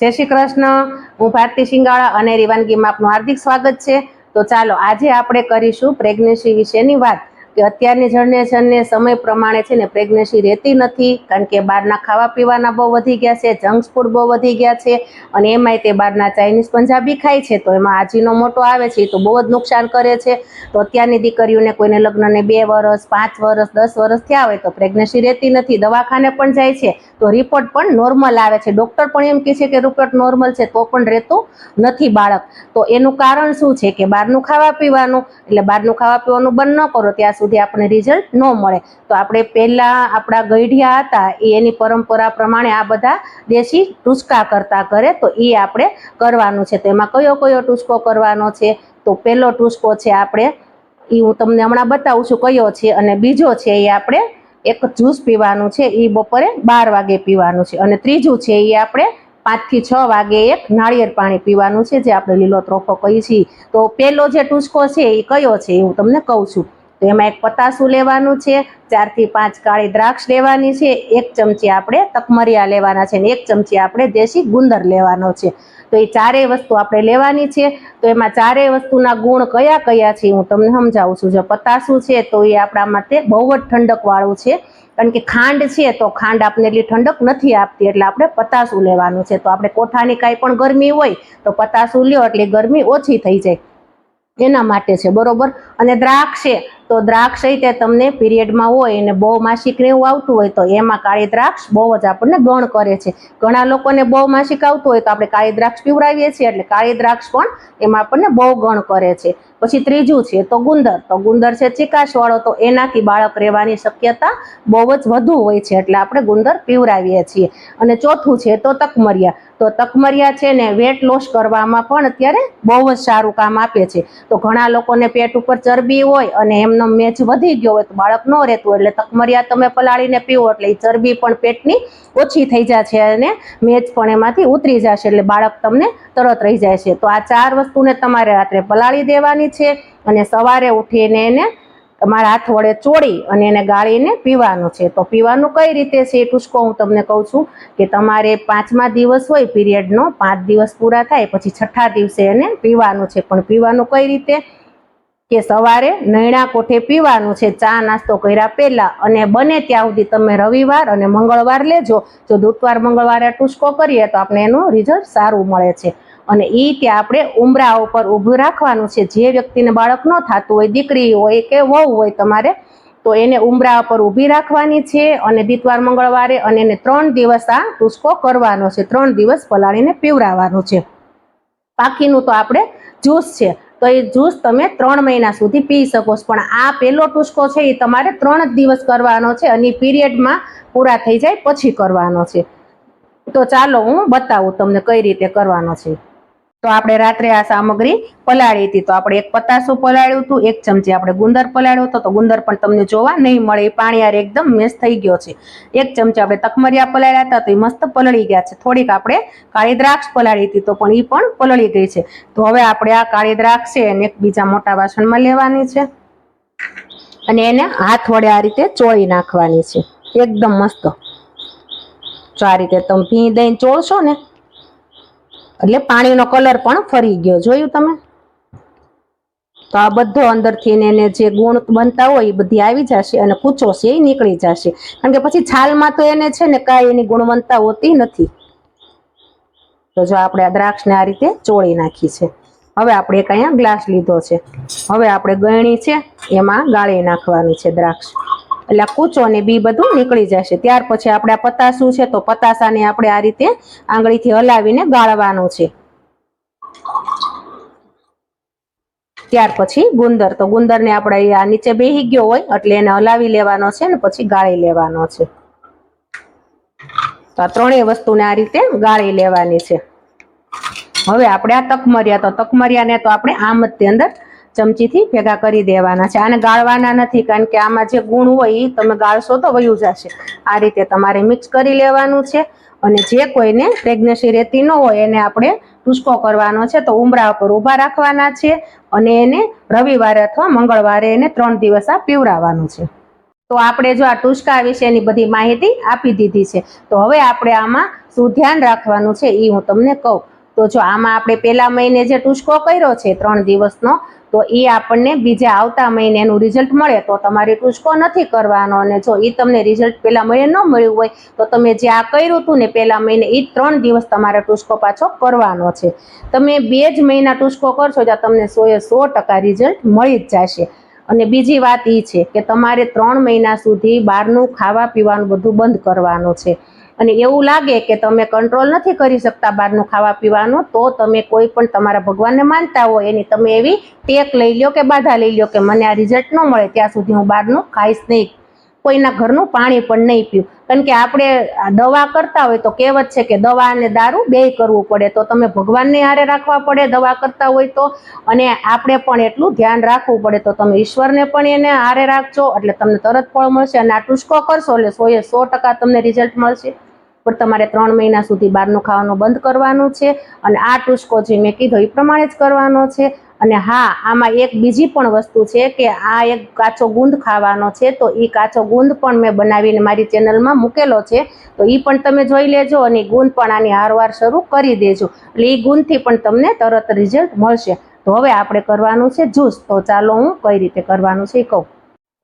જય શ્રી કૃષ્ણ. હું ભારતી શિંગાળા અને રીવાનગીમાં આપનું હાર્દિક સ્વાગત છે. તો ચાલો, આજે આપણે કરીશું પ્રેગ્નન્સી વિશેની વાત કે અત્યારની જનરેશનને સમય પ્રમાણે છે ને પ્રેગ્નન્સી રહેતી નથી કારણ કે બહારના ખાવા પીવાના બહુ વધી ગયા છે જંક્સ ફૂડ બહુ વધી ગયા છે અને એમાંય તે બહારના ચાઇનીઝ પંજાબી ખાય છે. તો એમાં આજીનો મોટો આવે છે, તો બહુ જ નુકસાન કરે છે. તો અત્યારની દીકરીઓને કોઈને લગ્નને બે વર્ષ પાંચ વર્ષ દસ વર્ષ થયા હોય તો પ્રેગ્નન્સી રહેતી નથી. દવાખાને પણ જાય છે. તો રિપોર્ટ પણ નોર્મલ આવે છે. ડૉક્ટર પણ એમ કહે છે કે રિપોર્ટ નોર્મલ છે, તો પણ રહેતું નથી બાળક. તો એનું કારણ શું છે કે બહારનું ખાવા પીવાનું, એટલે બહારનું ખાવા પીવાનું બંધ ન કરો, ત્યાં સુધી આપણને રિઝલ્ટ ન મળે. તો આપણે પહેલાં આપણા ગઢિયા હતા, એ એની પરંપરા પ્રમાણે આ બધા દેશી ટૂચકા કરતા કરે, તો એ આપણે કરવાનું છે. તો એમાં કયો કયો ટૂચકો કરવાનો છે? તો પહેલો ટૂચકો છે આપણે એ હું તમને હમણાં બતાવું છું કયો છે અને બીજો છે એ આપણે એક જ્યુસ પીવાનું છે એ બપોરે બાર વાગે પીવાનું છે. અને ત્રીજું છે એ આપણે પાંચથી છ વાગે એક નાળિયેર પાણી પીવાનું છે, જે આપણે લીલો ત્રોફો કહીએ છીએ. તો પહેલો જે ટૂચકો છે એ કયો છે, એ હું તમને કહું છું. તો એમાં એક પતાસું લેવાનું છે, ચારથી પાંચ કાળી દ્રાક્ષ લેવાની છે, એક ચમચી આપણે તકમરિયા લેવાના છે, અને એક ચમચી આપણે દેશી ગુંદર લેવાનો છે. તો એ ચારેય વસ્તુ આપણે લેવાની છે. તો એમાં ચારેય વસ્તુના ગુણ કયા કયા છે હું તમને સમજાવું છું. જો પતાસું છે તો એ આપણા માટે બહુ જ ઠંડકવાળું છે. કારણ કે ખાંડ છે તો ખાંડ આપણને એટલી ઠંડક નથી આપતી, એટલે આપણે પતાસું લેવાનું છે. તો આપણે કોઠાની કાંઈ પણ ગરમી હોય તો પતાસું લ્યો, એટલે ગરમી ઓછી થઈ જાય. એના માટે છે, બરોબર? અને દ્રાક્ષ છે તો દ્રાક્ષ તે તમને પીરિયડમાં હોય અને બહુ માસિક ને એવું આવતું હોય તો એમાં કાળી દ્રાક્ષ બહુ જ આપણને ગણ કરે છે. ઘણા લોકોને બહુ માસિક આવતું હોય તો આપણે કાળી દ્રાક્ષ પીવડાવીએ છીએ એટલે કાળી દ્રાક્ષ પણ એમાં આપણને બહુ ગણ કરે છે. પછી ત્રીજું છે તો ગુંદર. તો ગુંદર છે ચિકાસવાળો તો એનાથી બાળક રહેવાની શક્યતા બહુ જ વધુ હોય છે એટલે આપણે ગુંદર પીવરાવીએ છીએ. અને ચોથું છે તો તકમરિયા. તો તકમરિયા છે ને વેટ લોસ કરવામાં પણ અત્યારે બહુ જ સારું કામ આપે છે. તો ઘણા લોકોને પેટ ઉપર ચરબી હોય અને એમનો મેચ વધી ગયો હોય તો બાળક ન રહેતું એટલે તકમરિયા તમે પલાળીને પીવો એટલે એ ચરબી પણ પેટની ઓછી થઈ જાય છે અને મેચ પણ એમાંથી ઉતરી જશે એટલે બાળક તમને તરત રહી જાય છે. તો આ ચાર વસ્તુને તમારે રાત્રે પલાળી દેવાની છે અને સવારે ઉઠીને એને તમારા હાથ વડે ચોળી અને એને ગાળીને પીવાનું છે. તો પીવાનું કઈ રીતે છે એ ટૂચકો હું તમને કહું છું કે તમારે પાંચમા દિવસ હોય, પીરિયડનો પાંચ દિવસ પૂરા થાય, પછી છઠ્ઠા દિવસે એને પીવાનું છે. પણ પીવાનું કઈ રીતે? કે સવારે નૈણા કોઠે પીવાનું છે, ચા નાસ્તો કર્યા પહેલાં અને બને ત્યાં સુધી તમે રવિવાર અને મંગળવાર લેજો. જો દુતવાર મંગળવારે ટૂચકો કરીએ તો આપણે એનું રિઝલ્ટ સારું મળે છે. અને એ ત્યાં આપણે ઉમરા ઉપર ઊભું રાખવાનું છે. જે વ્યક્તિને બાળક ન થતું હોય, દીકરી હોય કે વહુ હોય તમારે, તો એને ઉમરા ઉપર ઊભી રાખવાની છે અને દીતવાર મંગળવારે અને એને ત્રણ દિવસ આ ટૂચકો કરવાનો છે. ત્રણ દિવસ પલાળીને પીવડાવવાનું છે. બાકીનું તો આપણે જ્યુસ છે. તો એ જ્યુસ તમે ત્રણ મહિના સુધી પી શકો છો. પણ આ પહેલો ટૂચકો છે એ તમારે ત્રણ જ દિવસ કરવાનો છે અને પીરિયડમાં પૂરા થઈ જાય પછી કરવાનો છે. તો ચાલો હું બતાવું તમને કઈ રીતે કરવાનો છે. તો આપણે રાત્રે આ સામગ્રી પલાળી હતી. તો આપણે એક પતાસું પલાળ્યું હતું, એક ચમચી આપણે ગુંદર પલાળ્યો હતો. તો ગુંદર પણ તમને જોવા નહીં મળે, એ પાણી આરે એકદમ મેસ થઈ ગયો છે. એક ચમચી આપણે તકમરિયા પલાળ્યા હતા, તો એ મસ્ત પલળી ગયા છે. થોડીક આપણે કાળી દ્રાક્ષ પલાળી હતી, તો પણ એ પણ પલળી ગઈ છે. તો હવે આપણે આ કાળી દ્રાક્ષ છે એને એક બીજા મોટા વાસણમાં લેવાની છે. અને એને હાથ વડે આ રીતે ચોળી નાખવાની છે. એકદમ મસ્ત. જો આ રીતે તમે ભી દઈને ચોળશો ને એટલે પાણીનો કલર પણ ફરી ગયો. જોયું તમે? તો આ બધો અંદરથી એને જે ગુણ બનતા હોય એ બધી આવી જશે અને કૂચો છે એ નીકળી જશે. કારણ કે પછી છાલમાં તો એને છે ને કાંઈ એની ગુણવત્તા હોતી નથી. તો જો આપણે આ દ્રાક્ષને આ રીતે ચોળી નાખી છે. હવે આપણે એક અહીંયા ગ્લાસ લીધો છે. હવે આપણે ગળણી છે, એમાં ગાળી નાખવાની છે દ્રાક્ષ. એટલે કૂચો ને બી બધું નીકળી જશે. ત્યાર પછી આપણે આ પતાસું છે, તો પતાસાને આપણે આ રીતે આંગળીથી હલાવીને ગાળવાનું છે. ત્યાર પછી ગુંદર, તો ગુંદરને આપણે આ નીચે બેહી ગયો હોય, એટલે એને હલાવી લેવાનો છે ને પછી ગાળી લેવાનો છે. તો આ ત્રણેય વસ્તુને આ રીતે ગાળી લેવાની છે. હવે આપણે આ તકમરિયા, તો તકમરિયાને તો આપણે આમ જ તે અંદર ચમચીથી ભેગા કરી દેવાના છે આને ગાળવાના નથી, કારણ કે આમાં જે ગુણ હોય એ તમે ગાળશો તો વયું જશે. આ રીતે તમારે મિક્સ કરી લેવાનું છે અને જે કોઈને પ્રેગ્નન્સી રહેતી ન હોય એને આપણે ટૂચકો કરવાનો છે તો ઉમરા ઉપર ઊભા રાખવાના છે અને એને રવિવારે અથવા મંગળવારે એને ત્રણ દિવસ આ પીવડાવવાનું છે. તો આપણે જો આ ટૂચકા વિશેની બધી માહિતી આપી દીધી છે, તો હવે આપણે આમાં શું ધ્યાન રાખવાનું છે એ હું તમને કહું. તો જો આમાં આપણે પહેલા મહિને જે ટૂચકો કર્યો છે ત્રણ દિવસનો તો એ આપણને બીજા આવતા મહિને એનું રિઝલ્ટ મળે તો તમારે ટૂચકો નથી કરવાનો. અને જો એ તમને રિઝલ્ટ પહેલા મહિને ન મળ્યું હોય, તો તમે જે આ કર્યું હતું ને પહેલા મહિને એ ત્રણ દિવસ તમારે ટૂચકો પાછો કરવાનો છે. તમે બે જ મહિના ટૂચકો કરશો ત્યાં તમને સોએ સો ટકા રિઝલ્ટ મળી જ જશે. અને બીજી વાત એ છે કે તમારે ત્રણ મહિના સુધી બહારનું ખાવા પીવાનું બધું બંધ કરવાનું છે. અને એવું લાગે કે તમે કંટ્રોલ નથી કરી શકતા બહારનું ખાવા પીવાનું તો તમે કોઈ પણ તમારા ભગવાનને માનતા હોય એની તમે એવી ટેક લઈ લ્યો કે બાધા લઈ લ્યો કે મને આ રિઝલ્ટ ન મળે, ત્યાં સુધી હું બહારનું ખાઈશ નહીં. કોઈના ઘરનું પાણી પણ નહીં પીવું. કારણ કે આપણે દવા કરતા હોય તો કહેવત છે કે દવા અને દારૂ બેય કરવું પડે. તો તમે ભગવાનને હારે રાખવા પડે દવા કરતા હોય તો. અને આપણે પણ એટલું ધ્યાન રાખવું પડે તો તમે ઈશ્વરને પણ એને હારે રાખજો. એટલે તમને તરત ફળ મળશે અને આ ટુસ્કો કરશો એટલે સોએ સો ટકા તમને રિઝલ્ટ મળશે. પણ તમારે ત્રણ મહિના સુધી બહારનું ખાવાનું બંધ કરવાનું છે અને આ ટૂચકો જે મેં કીધો એ પ્રમાણે જ કરવાનો છે. અને હા, આમાં એક બીજી પણ વસ્તુ છે કે આ એક કાચો ગુંદ ખાવાનો છે, તો એ કાચો ગુંદ પણ મેં બનાવીને મારી ચેનલમાં મૂકેલો છે. તો એ પણ તમે જોઈ લેજો અને ગુંદ પણ આની હારવાર શરૂ કરી દેજો. એટલે એ ગુંદથી પણ તમને તરત રિઝલ્ટ મળશે. તો હવે આપણે કરવાનું છે જ્યુસ તો ચાલો હું કઈ રીતે કરવાનું છે એ કહું.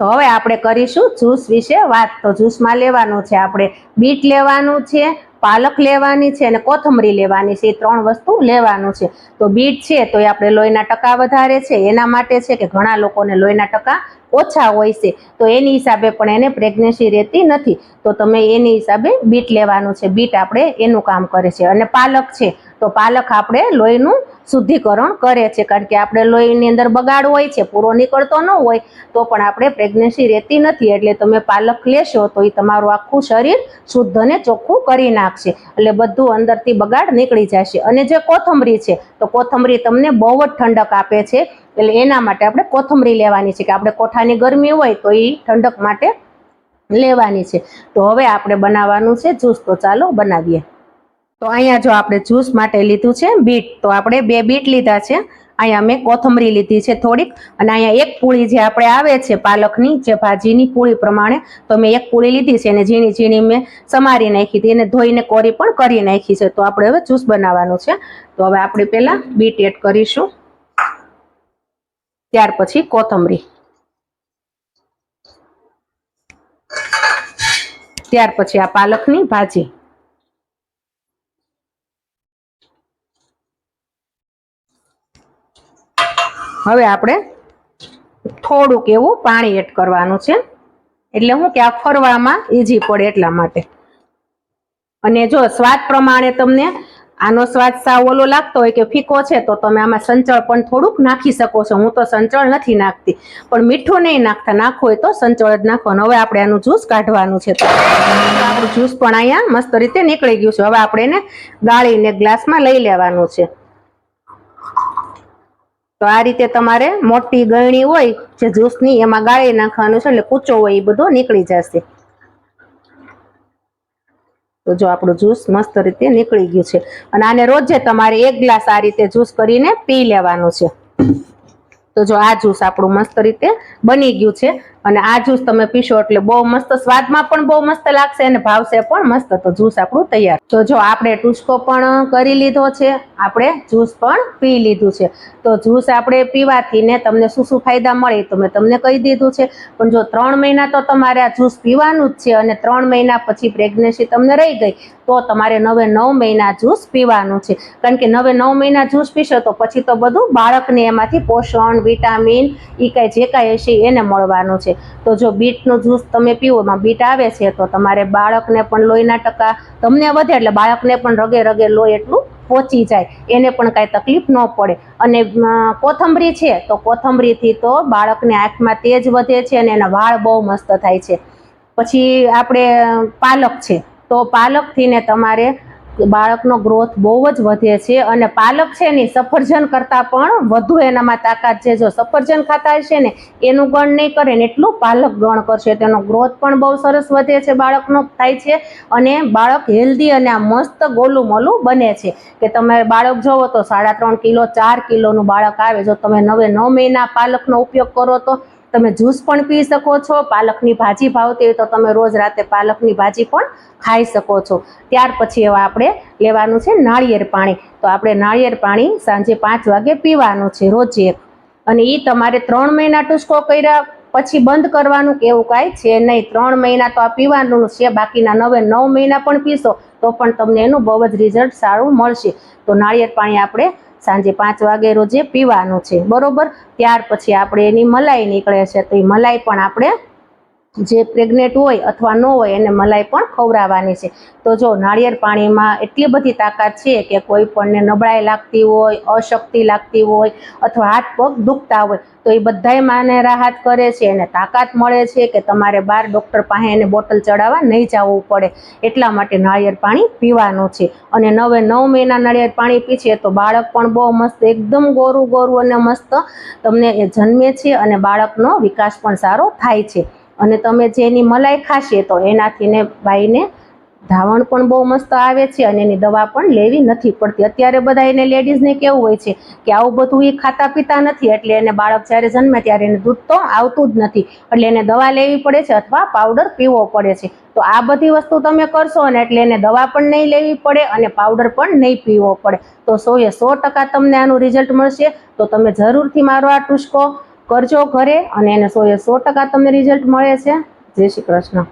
તો હવે આપણે કરીશું જ્યુસ વિશે વાત. તો જ્યુસમાં લેવાનું છે આપણે બીટ લેવાનું છે, પાલક લેવાની છે અને કોથમરી લેવાની છે. એ ત્રણ વસ્તુ લેવાનું છે. તો બીટ છે તો એ આપણે લોહીના ટકા વધારે છે. એના માટે છે કે ઘણા લોકોને લોહીના ટકા ઓછા હોય છે. તો એની હિસાબે પણ એને પ્રેગ્નન્સી રહેતી નથી. તો તમે એની હિસાબે બીટ લેવાનું છે. બીટ આપણે એનું કામ કરે છે. અને પાલક છે તો પાલક આપણે લોહીનું શુદ્ધિકરણ કરે છે. કારણ કે આપણે લોહીની અંદર બગાડ હોય છે, પૂરો નીકળતો ન હોય, તો પણ આપણે પ્રેગ્નન્સી રહેતી નથી. એટલે તમે પાલક લેશો તો એ તમારું આખું શરીર શુદ્ધ અને ચોખ્ખું કરી નાખશે. એટલે બધું અંદરથી બગાડ નીકળી જશે. અને જે કોથમરી છે, તો કોથમરી તમને બહુ જ ઠંડક આપે છે. એટલે એના માટે આપણે કોથમરી લેવાની છે. કે આપણે કોઠાની ગરમી હોય તો એ ઠંડક માટે લેવાની છે. તો હવે આપણે બનાવવાનું છે જ્યુસ તો ચાલો બનાવીએ. તો અહીંયા જો આપણે જ્યુસ માટે લીધું છે બીટ, તો આપણે બે બીટ લીધા છે. અહીંયા મેં કોથમરી લીધી છે થોડીક, અને અહીંયા એક પૂળી જે આપણે આવે છે પાલકની, જે ભાજીની પૂળી પ્રમાણે, તો મેં એક પૂળી લીધી છે અને ઝીણી ઝીણી મેં સમારી નાખી હતી, એને ધોઈને કોરી પણ કરી નાખી છે. તો આપણે હવે જ્યુસ બનાવવાનું છે. તો હવે આપણે પહેલાં બીટ એડ કરીશું. ત્યાર પછી કોથમરી. ત્યાર પછી આ પાલકની ભાજી. હવે આપણે થોડુંક એવું પાણી એડ કરવાનું છે. એટલે હું કે આ ફરવામાં ઈઝી પડે એટલા માટે. અને જો સ્વાદ પ્રમાણે તમને આનો સ્વાદ સાવ ઓલો લાગતો હોય કે ફીકો છે, તો તમે આમાં સંચળ પણ થોડુંક નાખી શકો છો. હું તો સંચળ નથી નાખતી, પણ મીઠું નહીં નાખતા. નાખવું હોય તો સંચળ જ નાખવાનું હવે આપણે આનું જ્યુસ કાઢવાનું છે. તો આપણું જ્યુસ પણ અહીંયા મસ્ત રીતે નીકળી ગયું છે. હવે આપણે એને ગાળીને ગ્લાસમાં લઈ લેવાનું છે. તો આ રીતે તમારે મોટી ગળણી હોય, જે જ્યુસની એમાં ગાળી નાખવાનું છે, એટલે કૂચો હોય એ બધો નીકળી જશે. તો જો આપણું જ્યુસ મસ્ત રીતે નીકળી ગયું છે. અને આને રોજે તમારે એક ગ્લાસ આ રીતે જ્યુસ કરીને પી લેવાનું છે. તો જો આ જ્યુસ આપણું મસ્ત રીતે બની ગયું છે. અને આ જ્યુસ તમે પીશો એટલે બહુ મસ્ત, સ્વાદમાં પણ બહુ મસ્ત લાગશે અને ભાવશે પણ મસ્ત. તો જ્યુસ આપણું તૈયાર. તો જો આપણે ટૂચકો પણ કરી લીધો છે, આપણે જ્યુસ પણ પી લીધું છે. તો જ્યુસ આપણે પીવાથી ને તમને શું શું ફાયદા મળે તો મેં તમને કહી દીધું છે. પણ જો ત્રણ મહિના તો તમારે આ જ્યુસ પીવાનું જ છે અને ત્રણ મહિના પછી પ્રેગ્નન્સી તમને રહી ગઈ, તો તમારે નવે નવ મહિના જ્યુસ પીવાનું છે. કારણ કે નવે નવ મહિના જ્યુસ પીશો તો પછી તો બધું બાળકને એમાંથી પોષણ, વિટામિન એ કાંઈ જે કાંઈ હશે એને મળવાનું છે. તો જો બીટનું જ્યુસ તમે પીવો, એમાં બીટ આવે છે, તો તમારે બાળકને પણ લોહીના ટકા તમને વધે, એટલે બાળકને પણ રગે રગે લોહી એટલું પહોંચી જાય, એને પણ કાંઈ તકલીફ ન પડે. અને કોથંબરી છે, તો કોથમરીથી તો બાળકને આંખમાં તેજ વધે છે અને એના વાળ બહુ મસ્ત થાય છે. પછી આપણે પાલક છે, તો પાલકથી ને તમારે બાળકનો ગ્રોથ બહુ જ વધે છે અને પાલક છે ને સફરજન કરતાં પણ વધુ એનામાં તાકાત છે. જો સફરજન ખાતા હશે ને, એનું ગણ નહીં કરે ને એટલું પાલક ગણ કરશે. તેનો ગ્રોથ પણ બહુ સરસ વધે છે બાળકનો થાય છે અને બાળક હેલ્ધી અને આ મસ્ત ગોલું મોલું બને છે. કે તમે બાળક જોવો તો સાડા ત્રણ કિલો, ચાર કિલોનું બાળક આવે. જો તમે નવે નવ મહિના પાલકનો ઉપયોગ કરો તો તમે જ્યુસ પણ પી શકો છો, પાલકની ભાજી ભાવતી હોય તો તમે રોજ રાતે પાલકની ભાજી પણ ખાઈ શકો છો. ત્યાર પછી એવા આપણે લેવાનું છે નાળિયેર પાણી. તો આપણે નાળિયેર પાણી સાંજે પાંચ વાગે પીવાનું છે રોજ એક. અને એ તમારે ત્રણ મહિના ટૂસકો કર્યા પછી બંધ કરવાનું કે એવું કાંઈ છે નહીં. ત્રણ મહિના તો આ પીવાનું છે, બાકીના નવે નવ મહિના પણ પીશો તો પણ તમને એનું બહુ જ રિઝલ્ટ સારું મળશે. તો નાળિયેર પાણી આપણે સાંજે પાંચ વાગે રોજે પીવાનું છે. બરોબર? ત્યાર પછી આપણે એની મલાઈ નીકળે છે. તો એ મલાઈ પણ આપણે જે પ્રેગ્નેન્ટ હોય અથવા ન હોય એને મલાઈ પણ ખવડાવવાની છે. તો જો નાળિયેર પાણીમાં એટલી બધી તાકાત છે કે કોઈ પણને નબળાઈ લાગતી હોય, અશક્તિ લાગતી હોય અથવા હાથ પગ દુખતા હોય, તો એ બધાય માને રાહત કરે છે એને તાકાત મળે છે કે તમારે બહાર ડૉક્ટર પાસે એને બોટલ ચડાવવા નહીં જવું પડે. એટલા માટે નાળિયેર પાણી પીવાનું છે. અને નવે નવ મહિના નાળિયેર પાણી પીછે તો બાળક પણ બહુ મસ્ત, એકદમ ગોરું ગોરું અને મસ્ત તમને એ જન્મે છે અને બાળકનો વિકાસ પણ સારો થાય છે. અને તમે જેની મલાઈ ખાશે તો એનાથી ને બાઈને ધાવણ પણ બહુ મસ્ત આવે છે અને એની દવા પણ લેવી નથી પડતી. અત્યારે બધા એને લેડીઝને કેવું હોય છે કે આવું બધું એ ખાતા પીતા નથી, એટલે એને બાળક જ્યારે જન્મે ત્યારે એને દૂધ તો આવતું જ નથી. એટલે એને દવા લેવી પડે છે અથવા પાવડર પીવો પડે છે. તો આ બધી વસ્તુ તમે કરશો ને એટલે એને દવા પણ નહીં લેવી પડે અને પાવડર પણ નહીં પીવો પડે. તો સો એ સો ટકા તમને આનું રિઝલ્ટ મળશે. તો તમે જરૂરથી મારો આ ટુસ્કો કરજો ઘરે અને એને સો એ સો ટકા તમને રિઝલ્ટ મળે છે. જય શ્રી કૃષ્ણ.